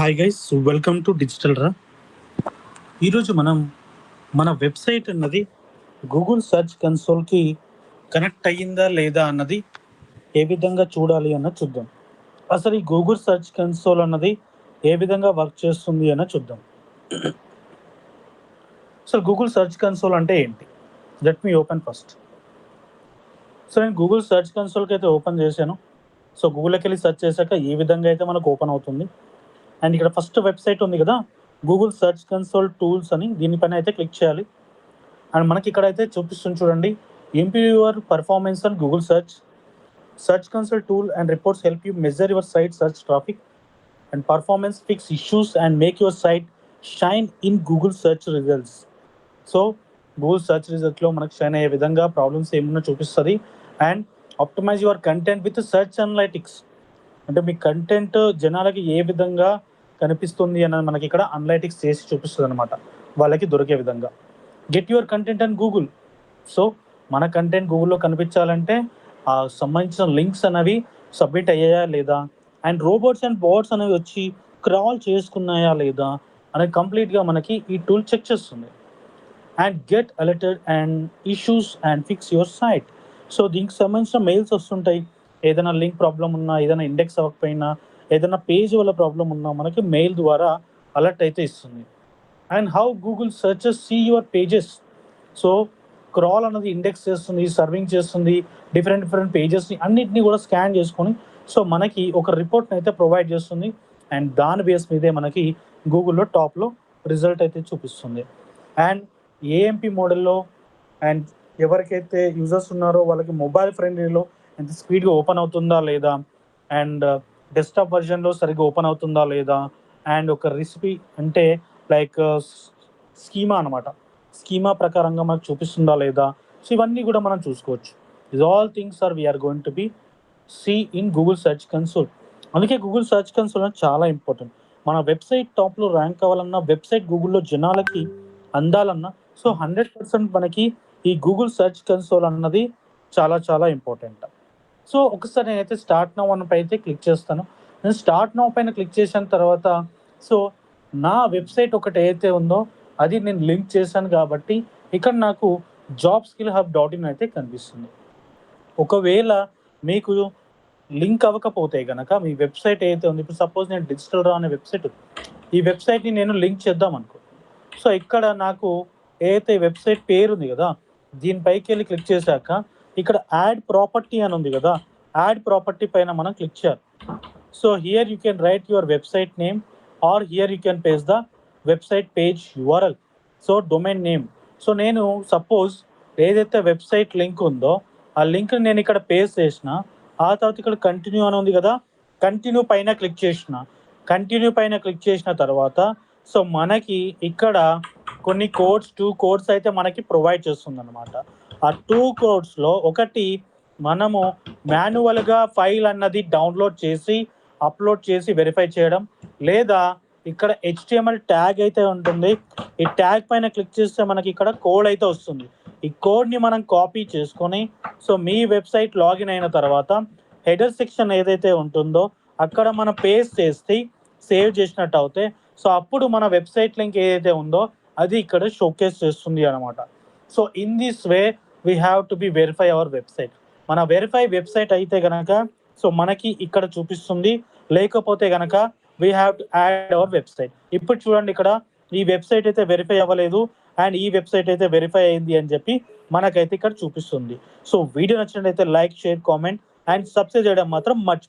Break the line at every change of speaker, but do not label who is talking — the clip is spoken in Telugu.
Hi guys welcome to digital Raw ఈరోజు మనం మన వెబ్సైట్ అన్నది గూగుల్ సెర్చ్ కన్సోల్కి కనెక్ట్ అయ్యిందా లేదా అన్నది ఏ విధంగా చూడాలి అన్న చూద్దాం. అసలు ఈ గూగుల్ సెర్చ్ కన్సోల్ అన్నది ఏ విధంగా వర్క్ చేస్తుంది అన్న చూద్దాం. సో గూగుల్ సెర్చ్ కన్సోల్ అంటే ఏంటి? Let me open first so నేను గూగుల్ సెర్చ్ కన్సోల్కి అయితే ఓపెన్ చేశాను. సో గూగుల్కి వెళ్ళి సెర్చ్ చేశాక ఏ విధంగా అయితే మనకు ఓపెన్ అవుతుంది. అండ్ ఇక్కడ ఫస్ట్ వెబ్సైట్ ఉంది కదా గూగుల్ సెర్చ్ కన్సోల్ టూల్స్ అని దీనిపైన అయితే క్లిక్ చేయాలి. అండ్ మనకి ఇక్కడ అయితే చూపిస్తుంది చూడండి improve your performance and Google search search console tool and reports help you measure your site search traffic and performance fix issues and make your site shine in Google search results so Google search రిజల్ట్లో మనకు షైన్ అయ్యే విధంగా ప్రాబ్లమ్స్ ఏమున్నా చూపిస్తుంది. And optimize your content with search analytics అంటే మీ కంటెంట్ జనాలకి ఏ విధంగా కనిపిస్తుంది అనేది మనకి ఇక్కడ అనలైటిక్స్ చేసి చూపిస్తుంది అనమాట వాళ్ళకి దొరికే విధంగా. Get your content and Google so మన కంటెంట్ గూగుల్లో కనిపించాలంటే ఆ సంబంధించిన లింక్స్ అనేవి సబ్మిట్ అయ్యాయా లేదా? అండ్ రోబోట్స్ అండ్ బోట్స్ అనేవి వచ్చి క్రాల్ చేసుకున్నాయా లేదా? అనేది కంప్లీట్గా మనకి ఈ టూల్ చెక్ చేస్తుంది. And get alerted and issues and fix your site so దీనికి సంబంధించిన మెయిల్స్ వస్తుంటాయి. ఏదైనా లింక్ ప్రాబ్లం ఉన్నా ఏదైనా ఇండెక్స్ అవ్వకపోయినా ఏదైనా పేజ్ వల్ల ప్రాబ్లం ఉన్నా మనకి మెయిల్ ద్వారా అలర్ట్ అయితే ఇస్తుంది. And how Google searches see your pages so crawl అనేది ఇండెక్స్ చేస్తుంది సర్వింగ్ చేస్తుంది డిఫరెంట్ డిఫరెంట్ పేజెస్ని అన్నిటిని కూడా స్కాన్ చేసుకొని సో మనకి ఒక రిపోర్ట్ని అయితే ప్రొవైడ్ చేస్తుంది. అండ్ దాని బేస్ మీదే మనకి గూగుల్లో టాప్లో రిజల్ట్ అయితే చూపిస్తుంది. అండ్ ఏఎంపి మోడల్లో అండ్ ఎవరికైతే యూజర్స్ ఉన్నారో వాళ్ళకి మొబైల్ ఫ్రెండ్లీలో ఎంత స్పీడ్గా ఓపెన్ అవుతుందా లేదా? అండ్ డెస్క్టాప్ వర్జన్లో సరిగ్గా ఓపెన్ అవుతుందా లేదా? అండ్ ఒక రెసిపీ అంటే లైక్ స్కీమా అనమాట స్కీమా ప్రకారంగా మనకు చూపిస్తుందా లేదా? సో ఇవన్నీ కూడా మనం చూసుకోవచ్చు. Is all things are we're going to be see in Google search console అందుకే గూగుల్ సెర్చ్ కన్సోల్ అనేది చాలా ఇంపార్టెంట్ మన వెబ్సైట్ టాప్లో ర్యాంక్ అవ్వాలన్నా వెబ్సైట్ గూగుల్లో జనాలకి అందాలన్నా సో హండ్రెడ్ పర్సెంట్ మనకి ఈ గూగుల్ సెర్చ్ కన్సోల్ అన్నది చాలా చాలా ఇంపార్టెంట్ సో ఒకసారి నేనైతే స్టార్ట్ నౌ అన్న అయితే క్లిక్ చేస్తాను. నేను స్టార్ట్ నౌ పైన క్లిక్ చేసిన తర్వాత సో నా వెబ్సైట్ ఒకటి ఏదైతే ఉందో అది నేను లింక్ చేశాను కాబట్టి ఇక్కడ నాకు job skill hub dot in అయితే కనిపిస్తుంది. ఒకవేళ మీకు లింక్ అవ్వకపోతే కనుక మీ వెబ్సైట్ ఏదైతే ఉంది ఇప్పుడు సపోజ్ నేను డిజిటల్ రా అనే వెబ్సైట్ ఈ వెబ్సైట్ని నేను లింక్ చేద్దాం అనుకో. సో ఇక్కడ నాకు ఏదైతే వెబ్సైట్ పేరు ఉంది కదా దీనిపైకి వెళ్ళి క్లిక్ చేశాక ఇక్కడ యాడ్ ప్రాపర్టీ అని ఉంది కదా యాడ్ ప్రాపర్టీ పైన మనం క్లిక్ చేయాలి. So here you can write your website name or here you can paste the website page URL so domain name so నేను సపోజ్ ఏదైతే వెబ్సైట్ లింక్ ఉందో ఆ లింక్ నేను ఇక్కడ పేస్ట్ చేసిన ఆ తర్వాత ఇక్కడ కంటిన్యూ అని ఉంది కదా కంటిన్యూ పైన క్లిక్ చేసిన. కంటిన్యూ పైన క్లిక్ చేసిన తర్వాత సో మనకి ఇక్కడ కొన్ని కోడ్స్ టూ కోడ్స్ అయితే మనకి ప్రొవైడ్ చేస్తుంది అనమాట ఆ టూ కోడ్స్లో ఒకటి మనము మాన్యువల్గా ఫైల్ అన్నది డౌన్లోడ్ చేసి అప్లోడ్ చేసి వెరిఫై చేయడం. లేదా ఇక్కడ హెచ్టిఎంఎల్ ట్యాగ్ అయితే ఉంటుంది. ఈ ట్యాగ్ పైన క్లిక్ చేస్తే మనకి ఇక్కడ కోడ్ అయితే వస్తుంది. ఈ కోడ్ని మనం కాపీ చేసుకొని సో మీ వెబ్సైట్ లాగిన్ అయిన తర్వాత హెడర్ సెక్షన్ ఏదైతే ఉంటుందో అక్కడ మనం పేస్ట్ చేసి సేవ్ చేసినట్టు అవుతే సో అప్పుడు మన వెబ్సైట్ లింక్ ఏదైతే ఉందో అది ఇక్కడ షోకేస్ చేస్తుంది అనమాట so in this way we have to be verify our website మన వెరిఫై వెబ్సైట్ అయితే గనక సో మనకి ఇక్కడ చూపిస్తుంది. లేకపోతే గనక we have to add our website ఇప్పుడు చూడండి ఇక్కడ ఈ వెబ్సైట్ అయితే వెరిఫై అవ్వలేదు అండ్ ఈ వెబ్సైట్ అయితే వెరిఫై అయింది అని చెప్పి మనకైతే ఇక్కడ చూపిస్తుంది. సో వీడియో నచ్చినట్లయితే like share comment and subscribe చేయడం మాత్రం మర్చిపో